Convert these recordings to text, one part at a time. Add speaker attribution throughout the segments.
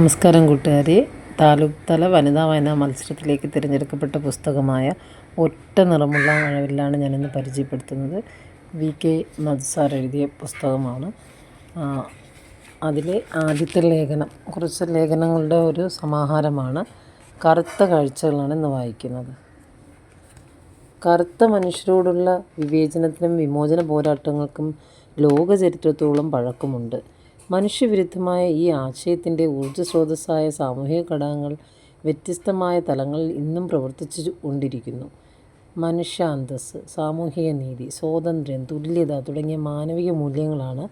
Speaker 1: നമസ്കാരം കൂട്ടുകാരെ. താലൂക്ക് തല വനിതാ വായനാ മത്സരത്തിലേക്ക് തിരഞ്ഞെടുക്കപ്പെട്ട പുസ്തകമായ ഒറ്റ നിറമുള്ള മഴവില്ലാണ് ഞാനിന്ന് പരിചയപ്പെടുത്തുന്നത്. വി കെ മധുസാർ എഴുതിയ പുസ്തകമാണ്. അതിലെ ആദ്യത്തെ ലേഖനം കുറച്ച് ലേഖനങ്ങളുടെ ഒരു സമാഹാരമാണ്. കറുത്ത കാഴ്ചകളാണ് ഇന്ന് വായിക്കുന്നത്. കറുത്ത മനുഷ്യരോടുള്ള വിവേചനത്തിനും വിമോചന പോരാട്ടങ്ങൾക്കും ലോകചരിത്രത്തോളം പഴക്കമുണ്ട്. മനുഷ്യവിരുദ്ധമായ ഈ ആശയത്തിന്റെ ഊർജസ്രോതസ്സായ സാമൂഹിക ഘടകങ്ങൾ വ്യത്യസ്തമായ തലങ്ങളിൽ ഇന്നും പ്രവർത്തിച്ചു കൊണ്ടിരിക്കുന്നു. മനുഷ്യ അന്തസ്സ് സാമൂഹിക നീതി സ്വാതന്ത്ര്യം തുല്യത തുടങ്ങിയ മാനവിക മൂല്യങ്ങളാണ്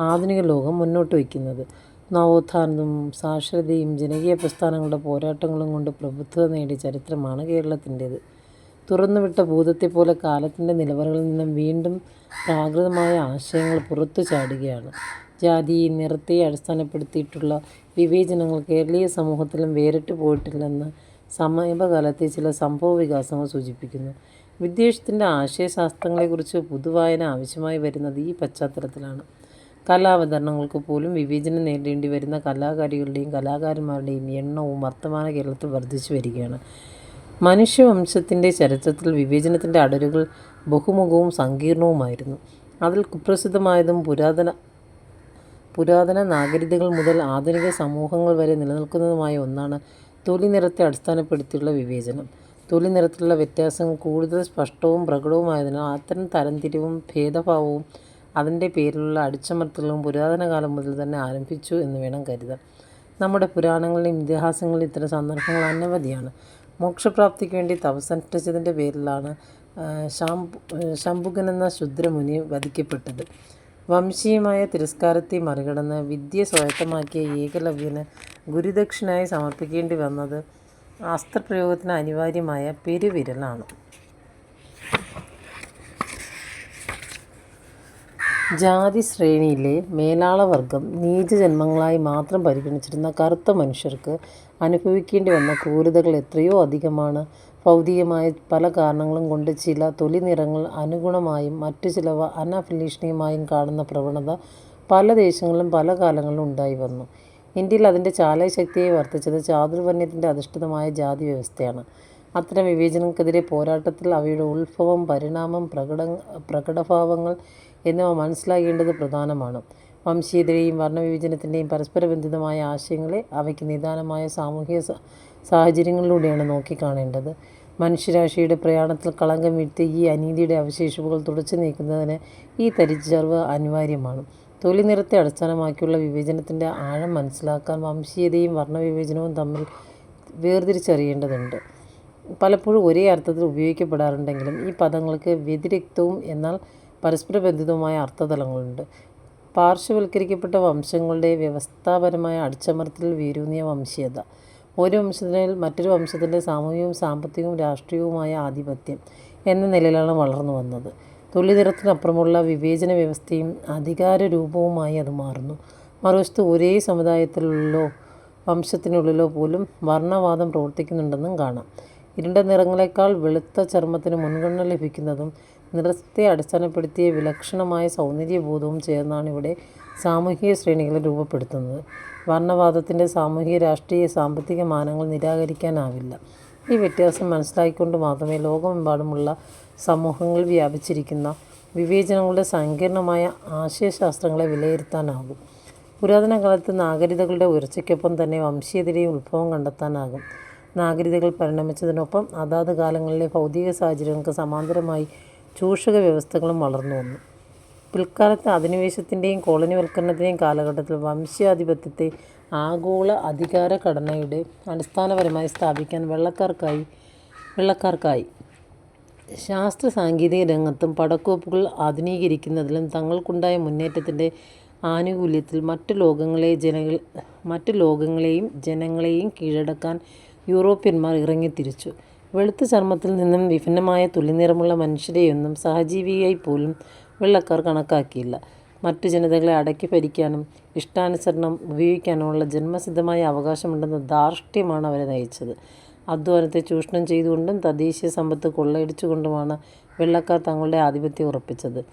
Speaker 1: ആധുനിക ലോകം മുന്നോട്ട് വയ്ക്കുന്നത്. നവോത്ഥാനവും സാക്ഷരതയും ജനകീയ പ്രസ്ഥാനങ്ങളുടെ പോരാട്ടങ്ങളും കൊണ്ട് പ്രബുദ്ധത നേടിയ ചരിത്രമാണ് കേരളത്തിന്റേത്. തുറന്നുവിട്ട ഭൂതത്തെപ്പോലെ കാലത്തിന്റെ നിലവറകളിൽ നിന്നും വീണ്ടും പ്രാകൃതമായ ആശയങ്ങൾ പുറത്തു ചാടുകയാണ് ജാതി നിറത്തെ അടിസ്ഥാനപ്പെടുത്തിയിട്ടുള്ള വിവേചനങ്ങൾ കേരളീയ സമൂഹത്തിലും വേറിട്ട് പോയിട്ടില്ലെന്ന് സമീപകാലത്തെ ചില സംഭവ വികാസങ്ങൾ സൂചിപ്പിക്കുന്നു. വിദ്വേഷത്തിന്റെ ആശയശാസ്ത്രങ്ങളെക്കുറിച്ച് പുതുവായന ആവശ്യമായി വരുന്നത് ഈ പശ്ചാത്തലത്തിലാണ്. കലാവതരണങ്ങൾക്ക് പോലും വിവേചനം നേരിടേണ്ടി വരുന്ന കലാകാരികളുടെയും കലാകാരന്മാരുടെയും എണ്ണവും വർത്തമാന കേരളത്തിൽ വർദ്ധിച്ചു വരികയാണ്. മനുഷ്യവംശത്തിന്റെ ചരിത്രത്തിൽ വിവേചനത്തിന്റെ അടരുകൾ ബഹുമുഖവും സങ്കീർണവുമായിരുന്നു. അതിൽ കുപ്രസിദ്ധമായതും പുരാതന പുരാതന നാഗരികതകൾ മുതൽ ആധുനിക സമൂഹങ്ങൾ വരെ നിലനിൽക്കുന്നതുമായ ഒന്നാണ് തൊലി നിറത്തെ അടിസ്ഥാനപ്പെടുത്തിയുള്ള വിവേചനം. തൊലി നിറത്തിലുള്ള വ്യത്യാസങ്ങൾ കൂടുതൽ സ്പഷ്ടവും പ്രകടവുമായതിനാൽ അത്തരം തരംതിരിവും ഭേദഭാവവും അതിന്റെ പേരിലുള്ള അടിച്ചമർത്തലും പുരാതന കാലം മുതൽ തന്നെ ആരംഭിച്ചു എന്ന് വേണം കരുതാൻ. നമ്മുടെ പുരാണങ്ങളിലും ഇതിഹാസങ്ങളിലും ഇത്തരം സന്ദർഭങ്ങൾ അനവധിയാണ്. മോക്ഷപ്രാപ്തിക്ക് വേണ്ടി തപസനുഷ്ഠിച്ചതിന്റെ പേരിലാണ് ശാംബു ശംഭുകൻ എന്ന ശുദ്രമുനി വധിക്കപ്പെട്ടത്. വംശീയമായ തിരസ്കാരത്തെ മറികടന്ന് വിദ്യ സ്വായത്തമാക്കിയ ഏകലവ്യന് ഗുരുദക്ഷിണയായി സമർപ്പിക്കേണ്ടി വന്നത് അസ്ത്രപ്രയോഗത്തിന് അനിവാര്യമായ പെരുവിരലാണ്. ജാതി ശ്രേണിയിലെ മേലാളവർഗം നീചജന്മങ്ങളായി മാത്രം പരിഗണിച്ചിരുന്ന കറുത്ത മനുഷ്യർക്ക് അനുഭവിക്കേണ്ടി വന്ന ക്രൂരതകൾ എത്രയോ അധികമാണ്. ഭൗതികമായ പല കാരണങ്ങളും കൊണ്ട് ചില തൊലി നിറങ്ങൾ അനുഗുണമായും മറ്റു ചിലവ അനഭിലഷണീയമായും കാണുന്ന പ്രവണത പല ദേശങ്ങളിലും പല കാലങ്ങളിലും ഉണ്ടായി വന്നു. ഇന്ത്യയിൽ അതിന്റെ ചാലകശക്തിയെ വർദ്ധിച്ചത് ചാതുർവർണയത്തിന്റെ അധിഷ്ഠിതമായ ജാതി വ്യവസ്ഥയാണ്. അത്തരം വിവേചനങ്ങൾക്കെതിരെ പോരാട്ടത്തിൽ അവയുടെ ഉത്ഭവം പരിണാമം പ്രകട പ്രകടഭാവങ്ങൾ എന്നിവ മനസ്സിലാകേണ്ടത് പ്രധാനമാണ്. വംശീയതയുടെയും വർണവിവേചനത്തിന്റെയും പരസ്പരബന്ധിതമായ ആശയങ്ങളെ അവയ്ക്ക് നിദാനമായ സാമൂഹിക സാഹചര്യങ്ങളിലൂടെയാണ് നോക്കിക്കാണേണ്ടത്. മനുഷ്യരാശിയുടെ പ്രയാണത്തിൽ കളങ്കം വീഴ്ത്തി ഈ അനീതിയുടെ അവശേഷിപ്പുകൾ തുടച്ചു നീക്കുന്നതിന് ഈ തരിച്ചറിവ് അനിവാര്യമാണ്. തൊലി നിറത്തെ അടിസ്ഥാനമാക്കിയുള്ള വിവേചനത്തിന്റെ ആഴം മനസ്സിലാക്കാൻ വംശീയതയും വർണവിവേചനവും തമ്മിൽ വേർതിരിച്ചറിയേണ്ടതുണ്ട്. പലപ്പോഴും ഒരേ അർത്ഥത്തിൽ ഉപയോഗിക്കപ്പെടാറുണ്ടെങ്കിലും ഈ പദങ്ങൾക്ക് വ്യതിരിക്തവും എന്നാൽ പരസ്പര ബന്ധിതവുമായ അർത്ഥതലങ്ങളുണ്ട്. പാർശ്വവൽക്കരിക്കപ്പെട്ട വംശങ്ങളുടെ വ്യവസ്ഥാപരമായ അടിച്ചമർത്തിൽ വീരൂന്നിയ വംശീയത. ഒരു വംശത്തിനിൽ മറ്റൊരു വംശത്തിന്റെ സാമൂഹികവും സാമ്പത്തികവും രാഷ്ട്രീയവുമായ ആധിപത്യം എന്ന നിലയിലാണ് വളർന്നു വന്നത്. തൊലി നിറത്തിനപ്പുറമുള്ള വിവേചന വ്യവസ്ഥയും അധികാര രൂപവുമായി അത് മാറുന്നു. മറുവശത്ത് ഒരേ സമുദായത്തിലുള്ളോ വംശത്തിനുള്ളിലോ പോലും വർണവാദം പ്രവർത്തിക്കുന്നുണ്ടെന്നും കാണാം. ഇരുണ്ട നിറങ്ങളെക്കാൾ വെളുത്ത ചർമ്മത്തിന് മുൻഗണന ലഭിക്കുന്നതും നിറത്തെ അടിസ്ഥാനപ്പെടുത്തിയ വിലക്ഷണമായ സൗന്ദര്യബോധവും ചേർന്നാണ് ഇവിടെ സാമൂഹിക ശ്രേണികളെ രൂപപ്പെടുത്തുന്നത്. വർണവാദത്തിന്റെ സാമൂഹിക രാഷ്ട്രീയ സാമ്പത്തിക മാനങ്ങൾ നിരാകരിക്കാനാവില്ല. ഈ വ്യത്യാസം മനസ്സിലാക്കിക്കൊണ്ട് മാത്രമേ ലോകമെമ്പാടുമുള്ള സമൂഹങ്ങൾ വ്യാപിച്ചിരിക്കുന്ന വിവേചനങ്ങളുടെ സങ്കീർണമായ ആശയശാസ്ത്രങ്ങളെ വിലയിരുത്താനാകും. പുരാതന കാലത്ത് നാഗരികതകളുടെ ഉയർച്ചയ്ക്കൊപ്പം തന്നെ വംശീയതയുടെയും ഉത്ഭവം കണ്ടെത്താനാകും. നാഗരികതകൾ പരിണമിച്ചതിനൊപ്പം അതാത് കാലങ്ങളിലെ ഭൗതിക സാഹചര്യങ്ങൾക്ക് സമാന്തരമായി ചൂഷക വ്യവസ്ഥകളും വളർന്നു വന്നു പിൽക്കാലത്ത് അധിനിവേശത്തിന്റെയും കോളനിവൽക്കരണത്തിന്റെയും കാലഘട്ടത്തിൽ വംശാധിപത്യത്തെ ആഗോള അധികാര ഘടനയുടെ അടിസ്ഥാനപരമായി സ്ഥാപിക്കാൻ വെള്ളക്കാർക്കായി വെള്ളക്കാർക്കായി. ശാസ്ത്ര സാങ്കേതിക രംഗത്തും പടക്കോപ്പുകൾ ആധുനീകരിക്കുന്നതിലും തങ്ങൾക്കുണ്ടായ മുന്നേറ്റത്തിന്റെ ആനുകൂല്യത്തിൽ മറ്റു ലോകങ്ങളെ ജനങ്ങൾ മറ്റു ലോകങ്ങളെയും ജനങ്ങളെയും കീഴടക്കാൻ യൂറോപ്യന്മാർ ഇറങ്ങിത്തിരിച്ചു. വെളുത്ത ചർമ്മത്തിൽ നിന്നും വിഭിന്നമായ തുള്ളിനിറമുള്ള മനുഷ്യരെയൊന്നും സഹജീവിയായി പോലും വെള്ളക്കാർ കണക്കാക്കിയില്ല. മറ്റു ജനതകളെ അടക്കി ഭരിക്കാനും ഇഷ്ടാനുസരണം ഉപയോഗിക്കാനുമുള്ള ജന്മസിദ്ധമായ അവകാശമുണ്ടെന്ന ധാർഷ്ട്യമാണ് അവരെ നയിച്ചത്. അധ്വാനത്തെ ചൂഷണം ചെയ്തുകൊണ്ടും തദ്ദേശീയ സമ്പത്ത് കൊള്ളയടിച്ചുകൊണ്ടുമാണ് വെള്ളക്കാർ തങ്ങളുടെ ആധിപത്യം ഉറപ്പിച്ചത്.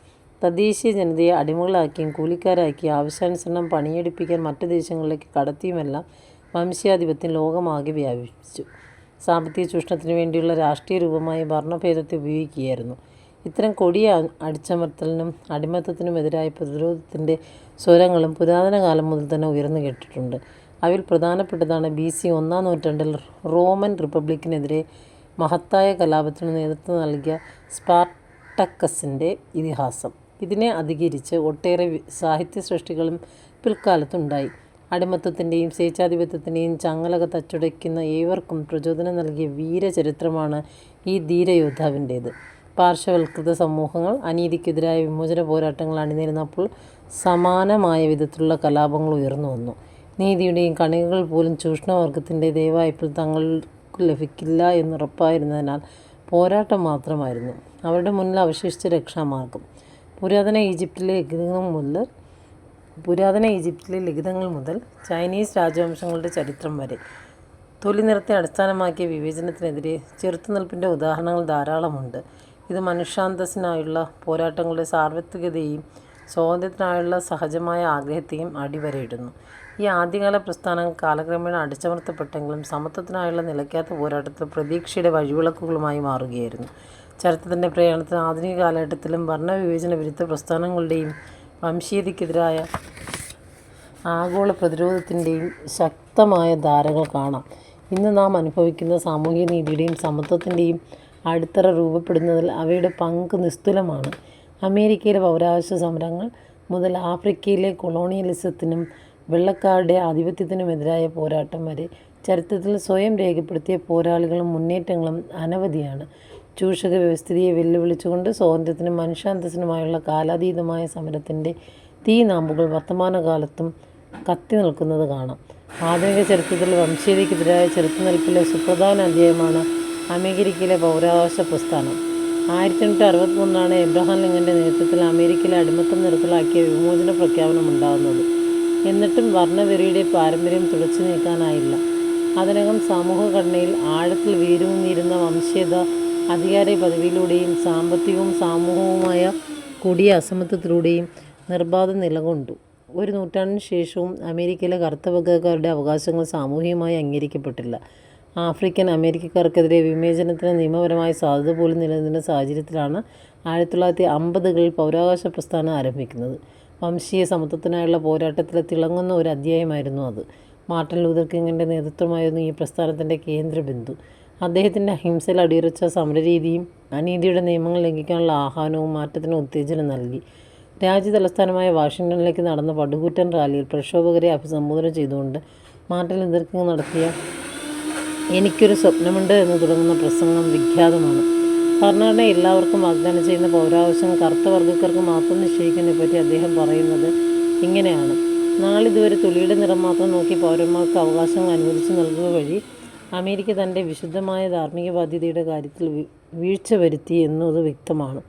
Speaker 1: തദ്ദേശീയ ജനതയെ അടിമകളാക്കിയും കൂലിക്കാരാക്കിയും ആവശ്യാനുസരണം പണിയെടുപ്പിക്കാൻ മറ്റു ദേശങ്ങളിലേക്ക് കടത്തിയുമെല്ലാം വംശീയാധിപത്യം ലോകമാകെ വ്യാപിപ്പിച്ചു. സാമ്പത്തിക ചൂഷണത്തിന് വേണ്ടിയുള്ള രാഷ്ട്രീയ രൂപമായി വർണഭേദത്തെ ഉപയോഗിക്കുകയായിരുന്നു. ഇത്തരം കൊടിയ അടിച്ചമർത്തലിനും അടിമത്തത്തിനുമെതിരായ പ്രതിരോധത്തിന്റെ സ്വരങ്ങളും പുരാതന കാലം മുതൽ തന്നെ ഉയർന്നു കേട്ടിട്ടുണ്ട്. അവയിൽ പ്രധാനപ്പെട്ടതാണ് ബി. സി ഒന്നാം നൂറ്റാണ്ടിൽ റോമൻ റിപ്പബ്ലിക്കിനെതിരെ മഹത്തായ കലാപത്തിന് നേതൃത്വം നൽകിയ സ്പാർട്ടക്കസിന്റെ ഇതിഹാസം. ഇതിനെ അധികരിച്ച് ഒട്ടേറെ സാഹിത്യ സൃഷ്ടികളും പിൽക്കാലത്തുണ്ടായി. അടിമത്തത്തിന്റെയും സ്വേച്ഛാധിപത്യത്തിന്റെയും ചങ്ങലക തച്ചുടയ്ക്കുന്ന ഏവർക്കും പ്രചോദനം നൽകിയ വീരചരിത്രമാണ് ഈ ധീരയോദ്ധാവിന്റേത്. പാർശ്വവൽകൃത സമൂഹങ്ങൾ അനീതിക്കെതിരായ വിമോചന പോരാട്ടങ്ങൾ അണിനിരന്നപ്പോൾ സമാനമായ വിധത്തിലുള്ള കലാപങ്ങൾ ഉയർന്നു വന്നു നീതിയുടെയും കണികകൾ പോലും ചൂഷണവർഗത്തിന്റെ ദയവായ്പിൽ തങ്ങൾക്ക് ലഭിക്കില്ല എന്നുറപ്പായിരുന്നതിനാൽ പോരാട്ടം മാത്രമായിരുന്നു അവരുടെ മുന്നിൽ അവശേഷിച്ച രക്ഷാമാർഗം. പുരാതന ഈജിപ്തിലെ ലിഖിതങ്ങൾ മുതൽ ചൈനീസ് രാജവംശങ്ങളുടെ ചരിത്രം വരെ തൊലി നിറത്തെ അടിസ്ഥാനമാക്കിയ വിവേചനത്തിനെതിരെ ചെറുത്തുനിൽപ്പിന്റെ ഉദാഹരണങ്ങൾ ധാരാളമുണ്ട്. ഇത് മനുഷ്യാന്തസ്സിനായുള്ള പോരാട്ടങ്ങളുടെ സാർവത്രികതയെയും സ്വാതന്ത്ര്യത്തിനായുള്ള സഹജമായ ആഗ്രഹത്തെയും അടിവരയിടുന്നു. ഈ ആദ്യകാല പ്രസ്ഥാനങ്ങൾ കാലക്രമേണ അടിച്ചമർത്തപ്പെട്ടെങ്കിലും സമത്വത്തിനായുള്ള നിലയ്ക്കാത്ത പോരാട്ടത്തിൽ പ്രതീക്ഷയുടെ വഴിവിളക്കുകളായി മാറുകയായിരുന്നു. ചരിത്രത്തിന്റെ പ്രയാണത്തിൽ ആധുനിക കാലഘട്ടത്തിലും വർണവിവേചന വിരുദ്ധ പ്രസ്ഥാനങ്ങളുടെയും വംശീയതയ്ക്കെതിരായ ആഗോള പ്രതിരോധത്തിന്റെയും ശക്തമായ ധാരകൾ കാണാം. ഇന്ന് നാം അനുഭവിക്കുന്ന സാമൂഹ്യനീതിയുടെയും സമത്വത്തിന്റെയും അടിത്തറ രൂപപ്പെടുന്നതിൽ അവയുടെ പങ്ക് നിസ്തുലമാണ്. അമേരിക്കയിലെ പൗരാവകാശ സമരങ്ങൾ മുതൽ ആഫ്രിക്കയിലെ കൊളോണിയലിസത്തിനും വെള്ളക്കാരുടെ ആധിപത്യത്തിനുമെതിരായ പോരാട്ടം വരെ ചരിത്രത്തിൽ സ്വയം രേഖപ്പെടുത്തിയ പോരാളികളും മുന്നേറ്റങ്ങളും അനവധിയാണ്. ചൂഷക വ്യവസ്ഥിതിയെ വെല്ലുവിളിച്ചുകൊണ്ട് സ്വാതന്ത്ര്യത്തിനും മനുഷ്യാന്തസ്സിനുമായുള്ള കാലാതീതമായ സമരത്തിന്റെ തീനാമ്പുകൾ വർത്തമാനകാലത്തും കത്തി നിൽക്കുന്നത് കാണാം. ആധുനിക ചരിത്രത്തിൽ വംശീയതയ്ക്കെതിരായ ചെറുത്തുനിൽപ്പിലെ സുപ്രധാന അധ്യായമാണ് അമേരിക്കയിലെ പൗരാവകാശ പ്രസ്ഥാനം. ആയിരത്തി എണ്ണൂറ്റി അറുപത്തിമൂന്നിലാണ് എബ്രഹാം ലിങ്കന്റെ നേതൃത്വത്തിൽ അമേരിക്കയിലെ അടിമത്തം നിർത്തലാക്കിയ വിമോചന പ്രഖ്യാപനം ഉണ്ടാകുന്നത് എന്നിട്ടും വർണവെറിയുടെ പാരമ്പര്യം തുടച്ചു നീക്കാനായില്ല അതിനകം സമൂഹഘടനയിൽ ആഴത്തിൽ വേരൂന്നിരുന്ന വംശീയത അധികാര പദവിയിലൂടെയും സാമ്പത്തികവും സാമൂഹികവുമായ കൂടിയ അസമത്വത്തിലൂടെയും നിർബാധം നിലകൊണ്ടു. ഒരു നൂറ്റാണ്ടിന് ശേഷവും അമേരിക്കയിലെ കറുത്ത വർഗക്കാരുടെ അവകാശങ്ങൾ സാമൂഹികമായി അംഗീകരിക്കപ്പെട്ടില്ല. ആഫ്രിക്കൻ അമേരിക്കക്കാർക്കെതിരെ വിവേചനത്തിന് നിയമപരമായ സാധ്യത പോലും നിലനിന്ന സാഹചര്യത്തിലാണ് ആയിരത്തി തൊള്ളായിരത്തി അമ്പതുകളിൽ പൗരാവകാശ പ്രസ്ഥാനം ആരംഭിക്കുന്നത്. വംശീയ സമത്വത്തിനായുള്ള പോരാട്ടത്തിൽ തിളങ്ങുന്ന ഒരു അധ്യായമായിരുന്നു അത്. മാർട്ടിൻ ലൂതർ കിങ്ങിന്റെ നേതൃത്വമായിരുന്നു ഈ പ്രസ്ഥാനത്തിന്റെ കേന്ദ്രബിന്ദു. അദ്ദേഹത്തിന്റെ അഹിംസയിൽ അടിയുറച്ച സമരരീതിയും അനീതിയുടെ നിയമങ്ങൾ ലംഘിക്കാനുള്ള ആഹ്വാനവും മാറ്റത്തിന് ഉത്തേജനം നൽകി. രാജ്യതലസ്ഥാനമായ വാഷിങ്ടണിലേക്ക് നടന്ന പടുകൂറ്റൻ റാലിയിൽ പ്രക്ഷോഭകരെ അഭിസംബോധന ചെയ്തുകൊണ്ട് മാർട്ടിൻ ലൂതർ കിങ് നടത്തിയ എനിക്കൊരു സ്വപ്നമുണ്ട് എന്ന് തുടങ്ങുന്ന പ്രസംഗം വിഖ്യാതമാണ്. ഭരണഘടന എല്ലാവർക്കും വാഗ്ദാനം ചെയ്യുന്ന പൗരാവശ്യം കറുത്ത വർഗക്കാർക്ക് മാത്രം നിഷേധിക്കുന്നതിനെപ്പറ്റി അദ്ദേഹം പറയുന്നത് ഇങ്ങനെയാണ്. നാളിതുവരെ തുള്ളിയുടെ നിറം മാത്രം നോക്കി പൗരന്മാർക്ക് അവകാശങ്ങൾ അനുവദിച്ചു നൽകുക വഴി അമേരിക്ക തന്റെ വിശുദ്ധമായ ധാർമ്മിക ബാധ്യതയുടെ കാര്യത്തിൽ വീഴ്ച വരുത്തി എന്നത് വ്യക്തമാണ്.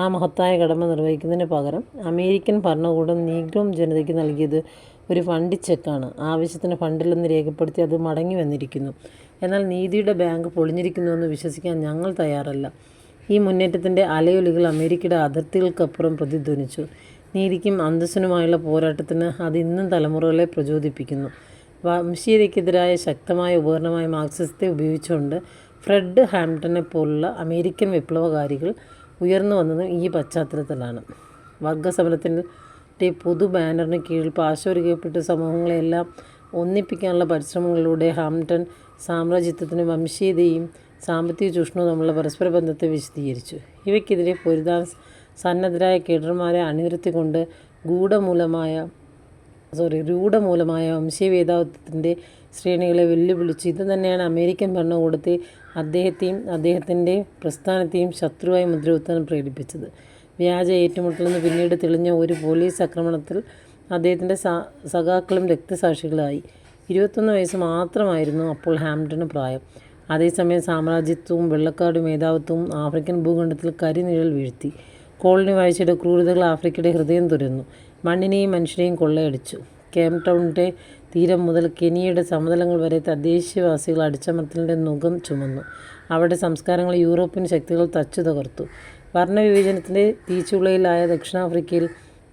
Speaker 1: ആ മഹത്തായ കടമ നിർവഹിക്കുന്നതിന് പകരം അമേരിക്കൻ ഭരണകൂടം നീഗ്രോം ജനതയ്ക്ക് നൽകിയത് ഒരു ഫണ്ട് ചെക്കാണ് ആവശ്യത്തിന് ഫണ്ടില്ലെന്ന് രേഖപ്പെടുത്തി അത് മടങ്ങി വന്നിരിക്കുന്നു എന്നാൽ നീതിയുടെ ബാങ്ക് പൊളിഞ്ഞിരിക്കുന്നുവെന്ന് വിശ്വസിക്കാൻ ഞങ്ങൾ തയ്യാറല്ല. ഈ മുന്നേറ്റത്തിന്റെ അലയൊലികൾ അമേരിക്കയുടെ അതിർത്തികൾക്കപ്പുറം പ്രതിധ്വനിച്ചു. നീതിക്കും അന്തസ്സിനുമായുള്ള പോരാട്ടത്തിന് അത് ഇന്നും തലമുറകളെ പ്രചോദിപ്പിക്കുന്നു. വംശീയതയ്ക്കെതിരായ ശക്തമായ ഉപകരണമായ മാർക്സിസത്തെ ഉപയോഗിച്ചുകൊണ്ട് ഫ്രെഡ് ഹാംപ്ടണെപ്പോലുള്ള അമേരിക്കൻ വിപ്ലവകാരികൾ ഉയർന്നു വന്നതും ഈ പശ്ചാത്തലത്തിലാണ്. വർഗസമരത്തിന്റെ പൊതുബാനറിനു കീഴിൽ പാർശ്വവൽക്കരിക്കപ്പെട്ട സമൂഹങ്ങളെയെല്ലാം ഒന്നിപ്പിക്കാനുള്ള പരിശ്രമങ്ങളിലൂടെ ഹാംടൺ സാമ്രാജ്യത്വത്തിന് വംശീയതയും സാമ്പത്തിക ചൂഷണവും തമ്മിലുള്ള പരസ്പര ബന്ധത്തെ വിശദീകരിച്ചു. ഇവയ്ക്കെതിരെ പൊരുതാൻ സന്നദ്ധരായ കേഡർമാരെ അണിനിരത്തിക്കൊണ്ട് രൂഢമൂലമായ വംശീയമേധാവിത്വത്തിന്റെ ശ്രേണികളെ വെല്ലുവിളിച്ചു. ഇതുതന്നെയാണ് അമേരിക്കൻ ഭരണകൂടത്തെ അദ്ദേഹത്തെയും അദ്ദേഹത്തിന്റെ പ്രസ്ഥാനത്തെയും ശത്രുവായി മുദ്രകുത്താൻ പ്രേരിപ്പിച്ചത്. വ്യാജ ഏറ്റുമുട്ടലെന്ന് പിന്നീട് തെളിഞ്ഞ ഒരു പോലീസ് ആക്രമണത്തിൽ അദ്ദേഹത്തിന്റെ സഖാക്കളും രക്തസാക്ഷികളായി. ഇരുപത്തൊന്ന് വയസ്സ് മാത്രമായിരുന്നു അപ്പോൾ ഹാംഡന് പ്രായം. അതേസമയം സാമ്രാജ്യത്വവും വെള്ളക്കാട് മേധാവിത്വവും ആഫ്രിക്കൻ ഭൂഖണ്ഡത്തിൽ കരിനിഴൽ വീഴ്ത്തി. കോളനി വാഴ്ചയുടെ ക്രൂരതകൾ ആഫ്രിക്കയുടെ ഹൃദയം തുരന്നു. മണ്ണിനെയും മനുഷ്യരെയും കൊള്ളയടിച്ചു. കേം ടൗണിന്റെ തീരം മുതൽ കെനിയയുടെ സമതലങ്ങൾ വരെ തദ്ദേശീയവാസികൾ അടിച്ചമർത്തലിന്റെ മുഖം ചുമന്നു. അവരുടെ സംസ്കാരങ്ങൾ യൂറോപ്യൻ ശക്തികൾ തച്ചുതകർത്തു. വർണവിവേചനത്തിന്റെ തീച്ചുളയിലായ ദക്ഷിണാഫ്രിക്കയിൽ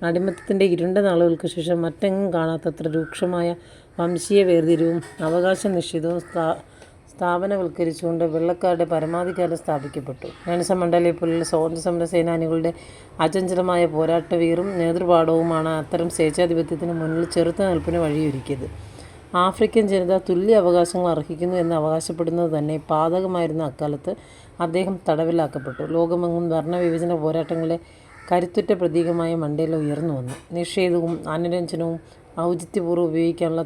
Speaker 1: അടിമത്തത്തിന്റെ ഇരുണ്ട നാളുകൾക്ക് ശേഷം മറ്റെങ്ങും കാണാത്തത്ര രൂക്ഷമായ വംശീയ വേർതിരിവും അവകാശ നിഷേധവും സ്ഥാ സ്ഥാപനവൽക്കരിച്ചുകൊണ്ട് വെള്ളക്കാരുടെ പരമാധികാരം സ്ഥാപിക്കപ്പെട്ടു നെൽസൺ സ്വാതന്ത്ര്യ സമര സേനാനികളുടെ അചഞ്ചലമായ പോരാട്ടവീറും നേതൃപാടവുമാണ് അത്തരം സ്വേച്ഛാധിപത്യത്തിന് മുന്നിൽ ചെറുത്തുനിൽപ്പിന് വഴിയൊരുക്കിയത്. ആഫ്രിക്കൻ ജനത തുല്യ അവകാശങ്ങൾ അർഹിക്കുന്നു എന്ന് അവകാശപ്പെടുന്നത് തന്നെ പാതകമായിരുന്ന അക്കാലത്ത് അദ്ദേഹം തടവിലാക്കപ്പെട്ടു. ലോകമെങ്ങും വർണവിവേചന പോരാട്ടങ്ങളെ കരുത്തുറ്റ പ്രതീകമായ മണ്ടേല ഉയർന്നു വന്നു. നിഷേധവും അനുരഞ്ജനവും ഔചിത്യപൂർവം ഉപയോഗിക്കാനുള്ള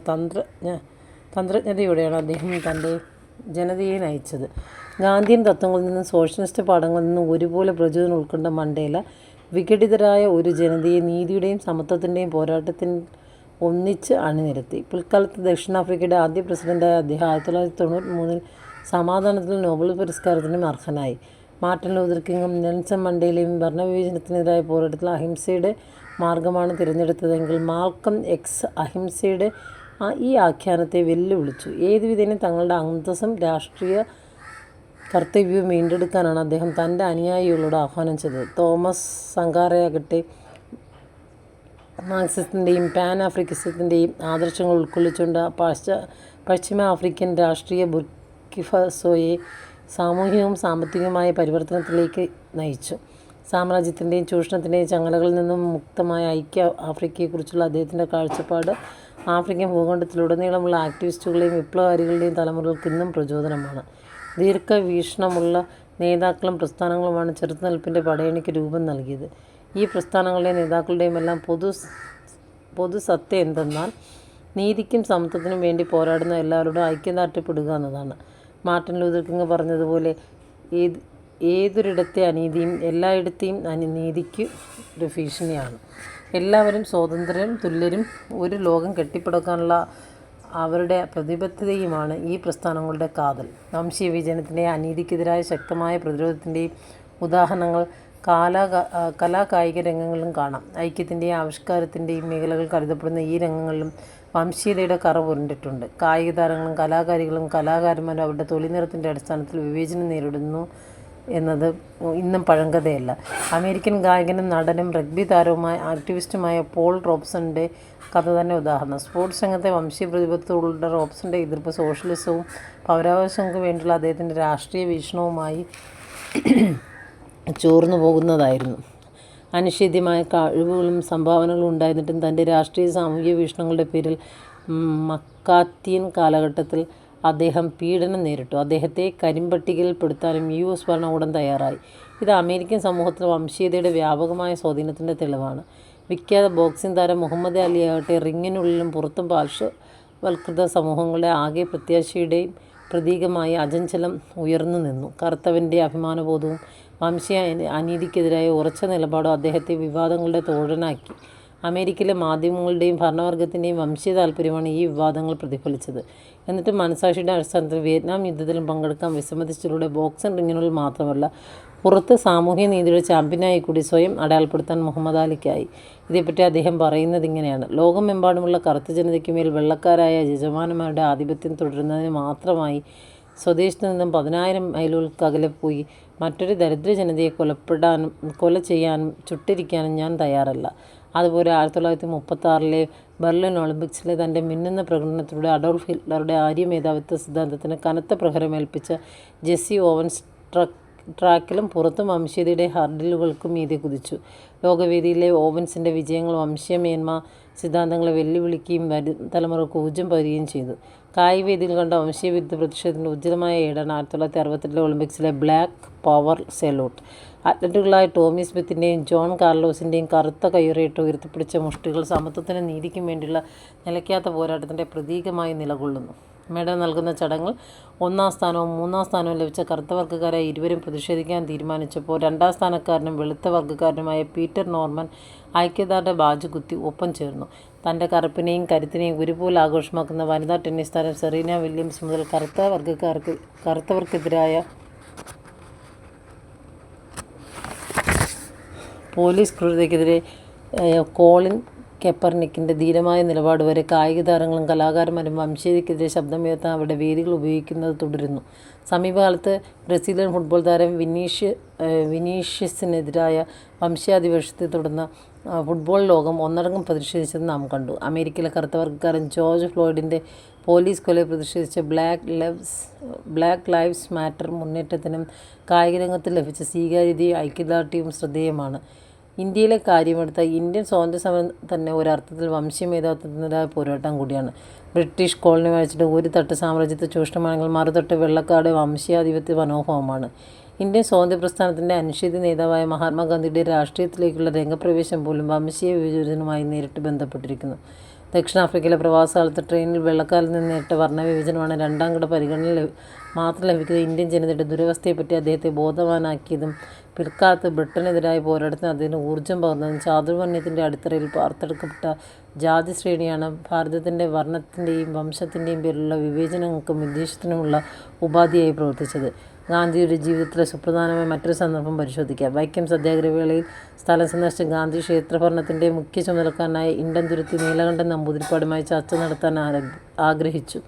Speaker 1: തന്ത്രജ്ഞതയോടെയാണ് അദ്ദേഹം തന്റെ ജനതയെ നയിച്ചത്. ഗാന്ധിയൻ തത്വങ്ങളിൽ നിന്നും സോഷ്യലിസ്റ്റ് പാഠങ്ങളിൽ നിന്നും ഒരുപോലെ പ്രചോദനം ഉൾക്കൊണ്ട മണ്ടേല വിഘടിതരായ ഒരു ജനതയെ നീതിയുടെയും സമത്വത്തിന്റെയും പോരാട്ടത്തിൽ ഒന്നിച്ച് അണിനിരത്തി. പിൽക്കാലത്ത് ദക്ഷിണാഫ്രിക്കയുടെ ആദ്യ പ്രസിഡന്റായ അദ്ദേഹം ആയിരത്തി തൊള്ളായിരത്തി തൊണ്ണൂറ്റി തൊണ്ണൂറ്റിമൂന്നിൽ സമാധാനത്തിനുള്ള നോബൽ പുരസ്കാരത്തിനും അർഹനായി. മാർട്ടിൻ ലൂഥർ കിങ്ങും നെൽസൺ മണ്ടേലയും ഭരണവിവേചനത്തിനെതിരായ പോരാട്ടത്തിൽ അഹിംസയുടെ മാർഗമാണ് തിരഞ്ഞെടുത്തതെങ്കിൽ മാൽക്കം എക്സ് അഹിംസയുടെ ഈ ആഖ്യാനത്തെ വെല്ലുവിളിച്ചു. ഏതുവിധേന തങ്ങളുടെ അന്തസ്സും രാഷ്ട്രീയ കർത്തവ്യവും വീണ്ടെടുക്കാനാണ് അദ്ദേഹം തന്റെ അനുയായികളോട് ആഹ്വാനം ചെയ്തത്. തോമസ് സങ്കാറയാകട്ടെ മാർക്സിസത്തിന്റെയും പാൻ ആഫ്രിക്കസത്തിന്റെയും ആദർശങ്ങൾ ഉൾക്കൊള്ളിച്ചുകൊണ്ട് പശ്ചിമ ആഫ്രിക്കൻ രാഷ്ട്രീയ ബുർക്കിനഫാസോയെ സാമൂഹികവും സാമ്പത്തികവുമായ പരിവർത്തനത്തിലേക്ക് നയിച്ചു. സാമ്രാജ്യത്തിന്റെയും ചൂഷണത്തിന്റെയും ചങ്ങലകളിൽ നിന്നും മുക്തമായ ഐക്യ ആഫ്രിക്കയെക്കുറിച്ചുള്ള അദ്ദേഹത്തിന്റെ കാഴ്ചപ്പാട് ആഫ്രിക്കൻ ഭൂഖണ്ഡത്തിലുടനീളമുള്ള ആക്ടിവിസ്റ്റുകളെയും വിപ്ലവകാരികളുടെയും തലമുറകൾക്ക് ഇന്നും പ്രചോദനമാണ്. ദീർഘവീക്ഷണമുള്ള നേതാക്കളും പ്രസ്ഥാനങ്ങളുമാണ് ചെറുത്തുനിൽപ്പിന്റെ പടയണിക്ക് രൂപം നൽകിയത്. ഈ പ്രസ്ഥാനങ്ങളുടെയും നേതാക്കളുടെയുമെല്ലാം പൊതുസത്ത എന്തെന്നാൽ നീതിക്കും സമത്വത്തിനും വേണ്ടി പോരാടുന്ന എല്ലാവരോടും ഐക്യദാർഢ്യപ്പെടുക എന്നതാണ്. മാർട്ടിൻ ലൂതർ കിങ് പറഞ്ഞതുപോലെ ഏതൊരിടത്തെ അനീതിയും എല്ലായിടത്തെയും നീതിക്ക് ഒരു ഭീഷണിയാണ്. എല്ലാവരും സ്വതന്ത്രരും തുല്യരും ഒരു ലോകം കെട്ടിപ്പടുക്കാനുള്ള അവരുടെ പ്രതിബദ്ധതയുമാണ് ഈ പ്രസ്ഥാനങ്ങളുടെ കാതൽ. വംശീയ വിജയനത്തിന്റെയും അനീതിക്കെതിരായ ശക്തമായ പ്രതിരോധത്തിന്റെയും ഉദാഹരണങ്ങൾ കലാ കലാകായിക രംഗങ്ങളിലും കാണാം. ഐക്യത്തിന്റെയും ആവിഷ്കാരത്തിന്റെയും മേഖലകൾ കരുതപ്പെടുന്ന ഈ രംഗങ്ങളിലും വംശീയതയുടെ കറ കായിക താരങ്ങളും കലാകാരികളും കലാകാരന്മാരും അവരുടെ തൊഴിൽനിറത്തിന്റെ അടിസ്ഥാനത്തിൽ വിവേചനം നേരിടുന്നു എന്നത് ഇന്നും പഴങ്കഥയല്ല. അമേരിക്കൻ ഗായകനും നടനും റഗ്ബി താരവുമായ ആക്ടിവിസ്റ്റുമായ പോൾ റോബ്സന്റെ കഥ തന്നെ ഉദാഹരണം. സ്പോർട്സ് രംഗത്തെ വംശീയ പ്രതിബദ്ധതയുള്ള റോബ്സന്റെ എതിർപ്പ് സോഷ്യലിസവും പൗരാവകാശങ്ങൾക്ക് വേണ്ടിയുള്ള അദ്ദേഹത്തിന്റെ രാഷ്ട്രീയ വീക്ഷണവുമായി ചോർന്നുപോകുന്നതായിരുന്നു. അനിഷേധ്യമായ കഴിവുകളും സംഭാവനകളും ഉണ്ടായിരുന്നിട്ടും തന്റെ രാഷ്ട്രീയ സാമൂഹിക വീക്ഷണങ്ങളുടെ പേരിൽ മക്കാത്തിയൻ കാലഘട്ടത്തിൽ അദ്ദേഹം പീഡനം നേരിട്ടു. അദ്ദേഹത്തെ കരിമ്പട്ടികയിൽപ്പെടുത്താനും യു. എസ്. ഭരണകൂടം തയ്യാറായി. ഇത് അമേരിക്കൻ സമൂഹത്തിൽ വംശീയതയുടെ വ്യാപകമായ സ്വാധീനത്തിന്റെ തെളിവാണ്. വിഖ്യാത ബോക്സിംഗ് താരം മുഹമ്മദ് അലി ആകട്ടെ റിങ്ങിനുള്ളിലും പുറത്തും പാർശ്വവൽകൃത സമൂഹങ്ങളുടെ ആകെ പ്രത്യാശയുടെയും പ്രതീകമായി ഉയർന്നു നിന്നു. കറുത്തവന്റെ അഭിമാനബോധവും വംശീയ അനീതിക്കെതിരായ ഉറച്ച നിലപാടും അദ്ദേഹത്തെ വിവാദങ്ങളുടെ തോഴനാക്കി. അമേരിക്കയിലെ മാധ്യമങ്ങളുടെയും ഭരണവർഗത്തിന്റെയും വംശീയ താല്പര്യമാണ് ഈ വിവാദങ്ങൾ പ്രതിഫലിച്ചത്. എന്നിട്ട് മനസാക്ഷിയുടെ അടിസ്ഥാനത്തിൽ വിയറ്റ്നാം യുദ്ധത്തിലും പങ്കെടുക്കാൻ വിസമ്മതിച്ചതിലൂടെ ബോക്സിംഗ് റിങ്ങിനുള്ളിൽ മാത്രമല്ല പുറത്ത് സാമൂഹ്യ നീതിയുടെ ചാമ്പ്യനായി കൂടി സ്വയം അടയാളപ്പെടുത്താൻ മുഹമ്മദ് അലിക്കായി. ഇതേപ്പറ്റി അദ്ദേഹം പറയുന്നത് ഇങ്ങനെയാണ് ലോകമെമ്പാടുമുള്ള കറുത്ത ജനതയ്ക്കുമേൽ വെള്ളക്കാരായ യജമാനന്മാരുടെ ആധിപത്യം തുടരുന്നതിന് മാത്രമായി സ്വദേശത്തുനിന്നും പതിനായിരം മൈലുകൾക്കകലെ പോയി മറ്റൊരു ദരിദ്ര ജനതയെ കൊലപ്പെടാനും കൊല ചെയ്യാനും ചുട്ടിരിക്കാനും ഞാൻ തയ്യാറല്ല. അതുപോലെ ആയിരത്തി തൊള്ളായിരത്തി മുപ്പത്താറിലെ ബെർലിൻ ഒളിമ്പിക്സിലെ തന്റെ മിന്നുന്ന പ്രകടനത്തിലൂടെ അഡോൾഫ് ഹിറ്റ്ലറുടെ ആര്യ മേധാവിത്വ സിദ്ധാന്തത്തിന് കനത്ത പ്രഹരമേൽപ്പിച്ച ജെസ്സി ഓവൻസ് ട്രാക്കിലും പുറത്തും വംശീയതയുടെ ഹർഡിലുകൾക്കും മീതെ കുതിച്ചു. ലോകവേദിയിലെ ഓവൻസിന്റെ വിജയങ്ങൾ വംശീയമേന്മ സിദ്ധാന്തങ്ങളെ വെല്ലുവിളിക്കുകയും വരും തലമുറകൾക്ക് ഊർജം പകരുകയും ചെയ്തു. കായികവേദിയിൽ കണ്ട വംശീയ വിരുദ്ധ പ്രതിഷേധത്തിന്റെ ഉജ്ജ്വലമായ ഏടാണ് ആയിരത്തി തൊള്ളായിരത്തി അറുപത്തെട്ടിലെ ഒളിമ്പിക്സിലെ ബ്ലാക്ക് പവർ സെലൂട്ട് അത്ലറ്റുകളായ ടോമി സ്മിത്തിന്റെയും ജോൺ കാർലോസിന്റെയും കറുത്ത കയ്യുറയിട്ട് ഉയർത്തിപ്പിടിച്ച മുഷ്ടികൾ സമത്വത്തിനും നീതിക്കും വേണ്ടിയുള്ള നിലയ്ക്കാത്ത പോരാട്ടത്തിന്റെ പ്രതീകമായി നിലകൊള്ളുന്നു. മെഡൽ നൽകുന്ന ചടങ്ങിൽ ഒന്നാം സ്ഥാനവും മൂന്നാം സ്ഥാനവും ലഭിച്ച കറുത്ത വർഗക്കാരായ ഇരുവരും പ്രതിഷേധിക്കാൻ തീരുമാനിച്ചപ്പോൾ രണ്ടാം സ്ഥാനക്കാരനും വെളുത്ത വർഗക്കാരനുമായ പീറ്റർ നോർമൻ ഐക്യദാർഢ്യ ബാജ് കുത്തി ഒപ്പം ചേർന്നു. തന്റെ കറുപ്പിനെയും കരുത്തിനെയും ഒരുപോലെ ആഘോഷമാക്കുന്ന വനിതാ ടെന്നീസ് താരം സെറീന വില്യംസ് മുതൽ കറുത്ത വർഗക്കാർക്ക് കറുത്തവർക്കെതിരായ പോലീസ് ക്രൂരതയ്ക്കെതിരെ കോളിൻ കെപ്പർനിക്കിന്റെ ധീരമായ നിലപാട് വരെ കായിക താരങ്ങളും കലാകാരന്മാരും വംശീയതയ്ക്കെതിരെ ശബ്ദമുയർത്താൻ അവരുടെ വേദികൾ ഉപയോഗിക്കുന്നത് തുടരുന്നു. സമീപകാലത്ത് ബ്രസീലിയൻ ഫുട്ബോൾ താരം വിനീഷ് വിനീഷ്യസിനെതിരായ വംശാധിപക്ഷത്തെ തുടർന്ന് ഫുട്ബോൾ ലോകം ഒന്നടങ്കം പ്രതിഷേധിച്ചത് നാം കണ്ടു അമേരിക്കയിലെ കറുത്തവർഗക്കാരൻ ജോർജ് ഫ്ലോയിഡിന്റെ പോലീസ് കൊലയെ പ്രതിഷേധിച്ച black lives black lives matter മുന്നേറ്റത്തിനും കായികരംഗത്ത് ലഭിച്ച സ്വീകാര്യതയും ഐക്യദാർഢ്യവും ശ്രദ്ധേയമാണ് ഇന്ത്യയിലെ കാര്യമെടുത്ത ഇന്ത്യൻ സ്വാതന്ത്ര്യ സമരം തന്നെ ഒരർത്ഥത്തിൽ വംശീയ മേധാവിത്വത്തിനെതിരായ പോരാട്ടം കൂടിയാണ്. ബ്രിട്ടീഷ് കോളനി വായിച്ചിട്ട് ഒരു തട്ട് സാമ്രാജ്യത്തെ ചൂഷണമാണെങ്കിൽ മറുതട്ട് വെള്ളക്കാട് വംശീയാധിപത്യ മനോഭാവമാണ്. ഇന്ത്യൻ സ്വാതന്ത്ര്യ പ്രസ്ഥാനത്തിന്റെ അനുശ്ചിത നേതാവായ മഹാത്മാഗാന്ധിയുടെ രാഷ്ട്രീയത്തിലേക്കുള്ള രംഗപ്രവേശം പോലും വംശീയ വിവേചനവുമായി നേരിട്ട് ബന്ധപ്പെട്ടിരിക്കുന്നു. ദക്ഷിണാഫ്രിക്കയിലെ പ്രവാസകാലത്ത് ട്രെയിനിൽ വെള്ളക്കാരിൽ നിന്ന് നേരിട്ട വർണവിഭജനമാണ് രണ്ടാം കിട പരിഗണന മാത്രം ലഭിക്കുന്ന ഇന്ത്യൻ ജനതയുടെ ദുരവസ്ഥയെപ്പറ്റി അദ്ദേഹത്തെ ബോധവാനാക്കിയതും പിൽക്കാലത്ത് ബ്രിട്ടനെതിരായ പോരാട്ടത്തിന് അദ്ദേഹം ഊർജം പകർന്നതും ചാതുർവർണയത്തിന്റെ അടിത്തറയിൽ വാർത്തെടുക്കപ്പെട്ട ജാതി ശ്രേണിയാണ് ഭാരതത്തിന്റെ വർണത്തിന്റെയും വംശത്തിന്റെയും പേരിലുള്ള വിവേചനങ്ങൾക്കും വിദ്വേഷത്തിനുമുള്ള ഉപാധിയായി പ്രവർത്തിച്ചത്. ഗാന്ധിയുടെ ജീവിതത്തിലെ സുപ്രധാനമായ മറ്റൊരു സന്ദർഭം പരിശോധിക്കാം. വൈക്കം സത്യാഗ്രഹവേളയിൽ സ്ഥലം സന്ദർശിച്ച ഗാന്ധി ക്ഷേത്രഭരണത്തിന്റെ മുഖ്യ ചുമതലക്കാരനായ ഇണ്ടംതുരുത്തി നീലകണ്ഠൻ നമ്പൂതിരിപ്പാടുമായി ചർച്ച നടത്താൻ ആഗ്രഹിച്ചു.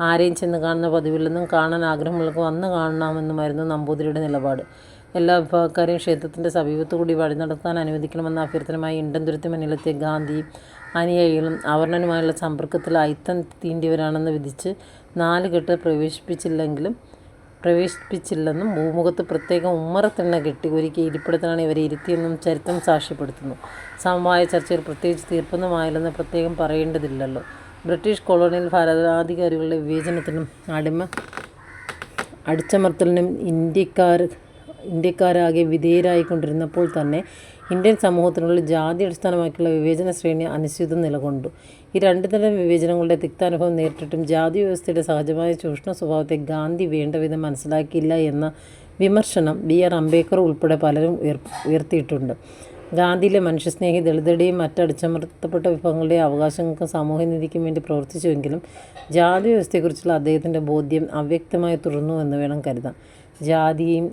Speaker 1: ആരെയും ചെന്ന് കാണുന്ന പതിവില്ലെന്നും കാണാൻ ആഗ്രഹമുള്ളവർക്ക് വന്ന് കാണണമെന്നുമായിരുന്നു നമ്പൂതിരിയുടെ നിലപാട്. എല്ലാ വിഭാഗക്കാരെയും ക്ഷേത്രത്തിന്റെ സമീപത്തു കൂടി വഴി നടത്താൻ അനുവദിക്കണമെന്ന അഭ്യർത്ഥനമായി ഇണ്ടന്തുരുത്തി മുന്നിലെത്തിയ ഗാന്ധി അനുയായികളും അവർണനുമായുള്ള സമ്പർക്കത്തിൽ അയിത്തം തീണ്ടിയവരാണെന്ന് വിധിച്ച് നാല് കെട്ട് പ്രവേശിപ്പിച്ചില്ലെങ്കിലും പ്രവേശിപ്പിച്ചില്ലെന്നും ഭൂമുഖത്ത് പ്രത്യേകം ഉമ്മറത്തെണ്ണ കെട്ടി ഒരുക്കി ഇരിപ്പിടത്തിലാണ് ഇവരെ ഇരുത്തിയെന്നും ചരിത്രം സാക്ഷ്യപ്പെടുത്തുന്നു. സമവായ ചർച്ചയിൽ പ്രത്യേകിച്ച് തീർപ്പൊന്നുമായില്ലെന്ന് പ്രത്യേകം പറയേണ്ടതില്ലല്ലോ. ബ്രിട്ടീഷ് കൊളോണിയൽ ഭരണാധികാരികളുടെ വിവേചനത്തിനും അടിമ അടിച്ചമർത്തലിനും ഇന്ത്യക്കാർ ഇന്ത്യക്കാരാകെ വിധേയരായിക്കൊണ്ടിരുന്നപ്പോൾ തന്നെ ഇന്ത്യൻ സമൂഹത്തിനുള്ളിൽ ജാതി അടിസ്ഥാനമാക്കിയുള്ള വിവേചന ശ്രേണി അനിശ്ചിതം നിലകൊണ്ടു. ഈ രണ്ട് തരം വിവേചനങ്ങളുടെ തിക്താനുഭവം നേരിട്ടിട്ടും ജാതി വ്യവസ്ഥയുടെ സഹജമായ ചൂഷണ സ്വഭാവത്തെ ഗാന്ധി വേണ്ട വിധം മനസ്സിലാക്കിയില്ല എന്ന വിമർശനം ബി ആർ അംബേദ്കർ ഉൾപ്പെടെ പലരും ഉയർ ഉയർത്തിയിട്ടുണ്ട്. ഗാന്ധിയിലെ മനുഷ്യസ്നേഹി ദളിതരുടെയും മറ്റടിച്ചമർത്തപ്പെട്ട വിഭവങ്ങളുടെയും അവകാശങ്ങൾക്കും സാമൂഹ്യനീതിക്കും വേണ്ടി പ്രവർത്തിച്ചുവെങ്കിലും ജാതി വ്യവസ്ഥയെക്കുറിച്ചുള്ള അദ്ദേഹത്തിന്റെ ബോധ്യം അവ്യക്തമായി തുടർന്നു എന്ന് വേണം കരുതാൻ. ജാതിയും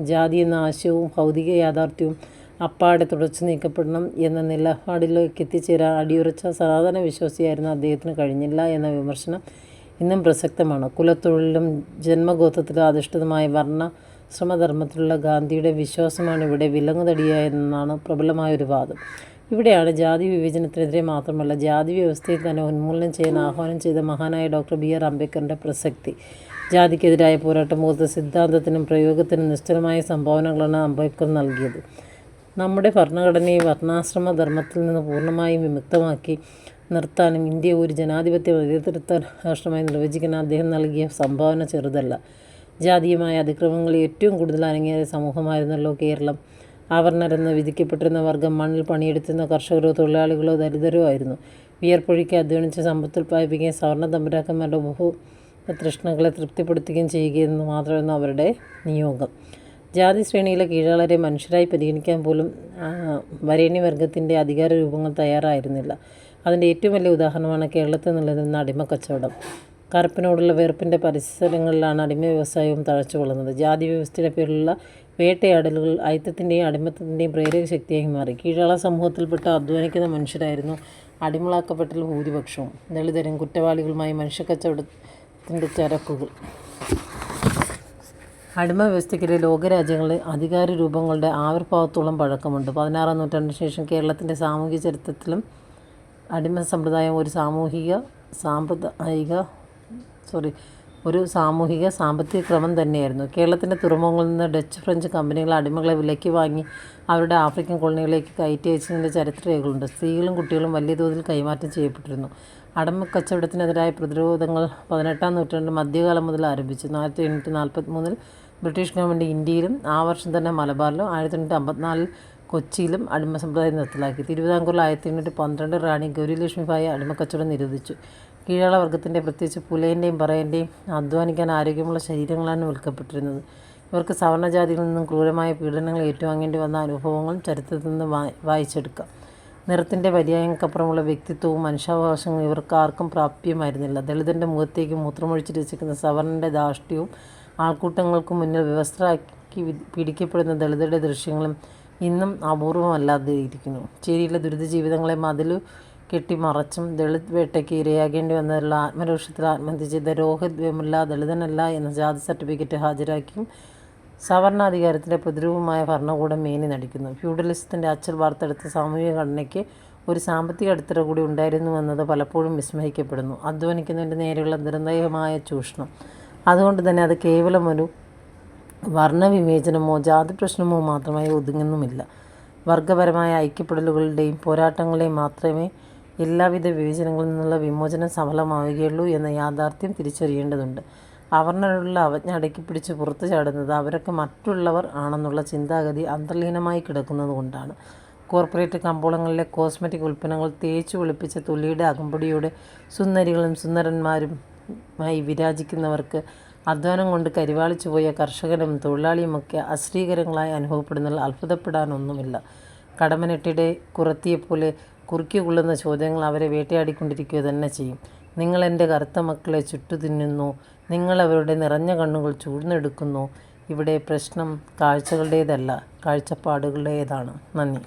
Speaker 1: ജാതി നാശവും ഭൗതിക യാഥാർത്ഥ്യവും അപ്പാടെ തുടച്ചു നീക്കപ്പെടണം എന്ന നിലപാടിലേക്ക് എത്തിച്ചേരാൻ അടിയുറച്ച സനാതന വിശ്വാസിയായിരുന്ന അദ്ദേഹത്തിന് കഴിഞ്ഞില്ല എന്ന വിമർശനം ഇന്നും പ്രസക്തമാണ്. കുലത്തൊഴിലും ജന്മഗോത്രത്തിലും അധിഷ്ഠിതമായ വർണ ശ്രമധർമ്മത്തിലുള്ള ഗാന്ധിയുടെ വിശ്വാസമാണ് ഇവിടെ വിലങ്ങുതടിയായെന്നാണ് പ്രബലമായൊരു വാദം. ഇവിടെയാണ് ജാതി വിവേചനത്തിനെതിരെ മാത്രമല്ല ജാതി വ്യവസ്ഥയെ തന്നെ ഉന്മൂലനം ചെയ്യാൻ ആഹ്വാനം ചെയ്ത മഹാനായ ഡോക്ടർ ബി ആർ അംബേദ്കറിന്റെ പ്രസക്തി. ജാതിക്കെതിരായ പോരാട്ടം മുഖത്ത് സിദ്ധാന്തത്തിനും പ്രയോഗത്തിനും നിശ്ചലമായ സംഭാവനകളാണ് അംബേദ്കർ നൽകിയത്. നമ്മുടെ ഭരണഘടനയെ വർണാശ്രമ ധർമ്മത്തിൽ നിന്ന് പൂർണമായും വിമുക്തമാക്കി നിർത്താനും ഇന്ത്യ ഒരു ജനാധിപത്യ മതേതരത്വ രാഷ്ട്രമായി നിർവചിക്കാൻ അദ്ദേഹം നൽകിയ സംഭാവന ചെറുതല്ല. ജാതീയമായ അതിക്രമങ്ങളിൽ ഏറ്റവും കൂടുതൽ അനങ്ങിയ സമൂഹമായിരുന്നല്ലോ കേരളം. അവർണരെന്ന് വിധിക്കപ്പെട്ടിരുന്ന വർഗം മണ്ണിൽ പണിയെടുത്തിരുന്ന കർഷകരോ തൊഴിലാളികളോ ദരിദ്രരോ ആയിരുന്നു. വിയർപ്പൊഴിക്ക് അധ്വാനിച്ച സമ്പത്ത് ഉൽപ്പാദിപ്പിക്കുകയും സവർണ തമ്പുരാക്കന്മാരുടെ ബഹു തൃഷ്ണകളെ തൃപ്തിപ്പെടുത്തുകയും ചെയ്യുകയെന്ന് മാത്രമായിരുന്നു അവരുടെ നിയോഗം. ജാതി ശ്രേണിയിലെ കീഴാളരെ മനുഷ്യരായി പരിഗണിക്കാൻ പോലും വരേണി വരേണ്യവർഗത്തിന്റെ അധികാര രൂപങ്ങൾ തയ്യാറായിരുന്നില്ല. അതിന്റെ ഏറ്റവും വലിയ ഉദാഹരണമാണ് കേരളത്തിൽ നിലനിന്ന അടിമക്കച്ചവടം. കറുപ്പിനോടുള്ള വെറുപ്പിന്റെ പരിസരങ്ങളിലാണ് അടിമ വ്യവസായവും തഴച്ചു വളർന്നത് ജാതി വ്യവസ്ഥയുടെ പേരിലുള്ള വേട്ടയാടലുകൾ അയിത്തത്തിന്റെയും അടിമത്തത്തിന്റെയും പ്രേരക ശക്തിയായി മാറി. കീഴാള സമൂഹത്തിൽപ്പെട്ട അധ്വാനിക്കുന്ന മനുഷ്യരായിരുന്നു അടിമളാക്കപ്പെട്ടിൽ ഭൂരിപക്ഷവും. ദളിതരും കുറ്റവാളികളുമായി മനുഷ്യക്കച്ചവടത്തിന്റെ ചരക്കുകൾ. അടിമ വ്യവസ്ഥയ്ക്കിടെ ലോകരാജ്യങ്ങളിൽ അധികാര രൂപങ്ങളുടെ ആവിർഭാവത്തോളം പഴക്കമുണ്ട്. പതിനാറാം നൂറ്റാണ്ടിന് ശേഷം കേരളത്തിന്റെ സാമൂഹിക ചരിത്രത്തിലും അടിമ സമ്പ്രദായം ഒരു സാമൂഹിക സാമ്പ്രദായിക സോറി ഒരു സാമൂഹിക സാമ്പത്തിക ക്രമം തന്നെയായിരുന്നു. കേരളത്തിന്റെ തുറമുഖങ്ങളിൽ നിന്ന് ഡച്ച് ഫ്രഞ്ച് കമ്പനികൾ അടിമകളെ വിലയ്ക്ക് വാങ്ങി അവരുടെ ആഫ്രിക്കൻ കോളനികളിലേക്ക് കയറ്റി അയച്ചതിന്റെ ചരിത്രരേഖകളുണ്ട്. സ്ത്രീകളും കുട്ടികളും വലിയ തോതിൽ കൈമാറ്റം ചെയ്യപ്പെട്ടിരുന്നു. അടിമ കച്ചവടത്തിനെതിരായ പ്രതിരോധങ്ങൾ പതിനെട്ടാം നൂറ്റാണ്ട് മധ്യകാലം മുതൽ ആരംഭിച്ചു. ആയിരത്തി എണ്ണൂറ്റി നാൽപ്പത്തി മൂന്നിൽ ബ്രിട്ടീഷ് ഗവൺമെന്റ് ഇന്ത്യയിലും ആ വർഷം തന്നെ മലബാറിലും ആയിരത്തി എണ്ണൂറ്റി അമ്പത്തിനാലിൽ കൊച്ചിയിലും അടിമ സമ്പ്രദായം നിർത്തലാക്കി. തിരുവിതാംകൂറിൽ ആയിരത്തി എണ്ണൂറ്റി പന്ത്രണ്ട് റാണി ഗൗരിലക്ഷ്മിഭായി അടിമക്കച്ചവടം നിരോധിച്ചു. കീഴാള വർഗത്തിന്റെ പ്രത്യേകിച്ച് പുലയന്റെയും പറയന്റെയും അധ്വാനിക്കാൻ ആരോഗ്യമുള്ള ശരീരങ്ങളാണ് വിൽക്കപ്പെട്ടിരുന്നത്. ഇവർക്ക് സവർണജാതികളിൽ നിന്നും ക്രൂരമായ പീഡനങ്ങൾ ഏറ്റുവാങ്ങേണ്ടി വന്ന അനുഭവങ്ങളും ചരിത്രത്തിൽ നിന്ന് വായിച്ചെടുക്കാം. നിറത്തിന്റെ പര്യായങ്ങൾക്കപ്പുറമുള്ള വ്യക്തിത്വവും മനുഷ്യാവകാശങ്ങളും ഇവർക്ക് ആർക്കും പ്രാപ്യമായിരുന്നില്ല. ദളിതന്റെ മുഖത്തേക്ക് മൂത്രമൊഴിച്ച് രസിക്കുന്ന സവർണന്റെ ധാർഷ്ട്യവും ആൾക്കൂട്ടങ്ങൾക്ക് മുന്നിൽ വ്യവസ്ഥരാക്കി പീഡിക്കപ്പെടുന്ന ദളിതരുടെ ദൃശ്യങ്ങളും ഇന്നും അപൂർവമല്ലാതെ ഇരിക്കുന്നു ചേരിയിലെ ദുരിത ജീവിതങ്ങളെ മതിൽ കെട്ടി മറച്ചും ദളിത് വേട്ടയ്ക്ക് ഇരയാകേണ്ടി വന്നതിലുള്ള ആത്മരോഷത്തിൽ ആത്മഹത്യ ചെയ്ത രോഹിത് വേമുല്ല ദളിതനല്ല എന്ന ജാതി സർട്ടിഫിക്കറ്റ് ഹാജരാക്കിയും സവർണാധികാരത്തിന്റെ പ്രതിരൂപമായ ഭരണകൂടം മേനി നടിക്കുന്നു. ഫ്യൂഡലിസത്തിന്റെ അച്ചൽ വാർത്തെടുത്ത സാമൂഹിക ഘടനയ്ക്ക് ഒരു സാമ്പത്തിക അടിത്തറ കൂടി ഉണ്ടായിരുന്നുവെന്നത് പലപ്പോഴും വിസ്മയിക്കപ്പെടുന്നു. അധ്വാനിക്കുന്നതിന്റെ നേരെയുള്ള നിർണയമായ ചൂഷണം. അതുകൊണ്ട് തന്നെ അത് കേവലം ഒരു വർണവിവേചനമോ ജാതി പ്രശ്നമോ മാത്രമായി ഒതുങ്ങുന്നുമില്ല. വർഗപരമായ ഐക്യപ്പെടലുകളുടെയും പോരാട്ടങ്ങളുടെയും മാത്രമേ എല്ലാവിധ വിവേചനങ്ങളിൽ നിന്നുള്ള വിമോചനം സഫലമാവുകയുള്ളൂ എന്ന യാഥാർത്ഥ്യം തിരിച്ചറിയേണ്ടതുണ്ട്. അവർണരോടുള്ള അവജ്ഞ അടക്കി പിടിച്ച് പുറത്തു ചാടുന്നത് അവരൊക്കെ മറ്റുള്ളവർ ആണെന്നുള്ള ചിന്താഗതി അന്തർലീനമായി കിടക്കുന്നത് കൊണ്ടാണ്. കോർപ്പറേറ്റ് കമ്പോളങ്ങളിലെ കോസ്മെറ്റിക് ഉൽപ്പന്നങ്ങൾ തേച്ചു വെളുപ്പിച്ച തുള്ളിയുടെ അകമ്പടിയോടെ സുന്ദരികളും സുന്ദരന്മാരും ആയി വിരാജിക്കുന്നവർക്ക് അധ്വാനം കൊണ്ട് കരിവാളിച്ചു പോയ കർഷകനും തൊഴിലാളിയുമൊക്കെ അശ്രീകരങ്ങളായി അനുഭവപ്പെടുന്നതിൽ അത്ഭുതപ്പെടാനൊന്നുമില്ല. കടമനെട്ടിടെ കുറത്തിയെപ്പോലെ കുറുക്കിക്കൊള്ളുന്ന ചോദ്യങ്ങൾ അവരെ വേട്ടയാടിക്കൊണ്ടിരിക്കുക തന്നെ ചെയ്യും. നിങ്ങൾ എന്റെ കറുത്ത മക്കളെ ചുട്ടു തിന്നുന്നു നിങ്ങൾ അവരുടെ നിറഞ്ഞ കണ്ണുകൾ ചൂഴ്ന്നെടുക്കുന്നു. ഇവിടെ പ്രശ്നം കാഴ്ചകളുടേതല്ല കാഴ്ചപ്പാടുകളുടേതാണ്. നന്ദി.